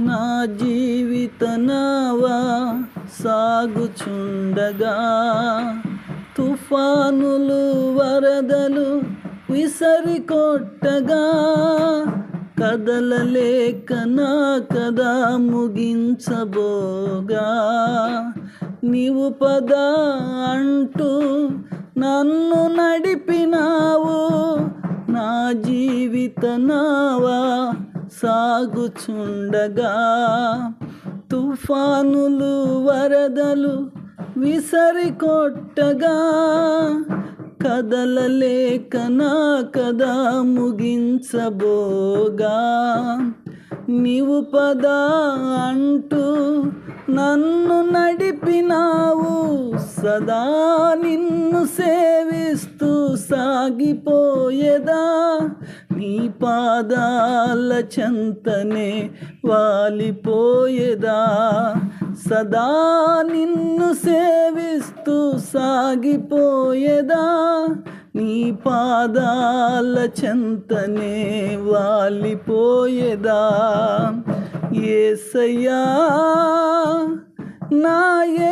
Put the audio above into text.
నా జీవిత నావా సాగుచుండగా తుఫానులు వరదలు విసరి కొట్టగా కదలలేక నా కదా ముగించబోగా. నీవు పద అంటూ నన్ను నడిపినా జీవిత నావా సాగుచుండగా తుఫానులు వరదలు విసరి కొట్టగా కదలలేక నా కదా ముగించబోగా. నీవు పద అంటూ నన్ను నడిపినావు సదా నిన్ను సేవిస్తూ సాగిపోయేదా? నీ పాదాల చెంతనే వాలిపోయేదా? సదా నిన్ను సేవిస్తూ సాగిపోయేదా? నీ పాదాల చెంతనే వాలిపోయేదా? ఏసయ్యా నా ఏసయ్యా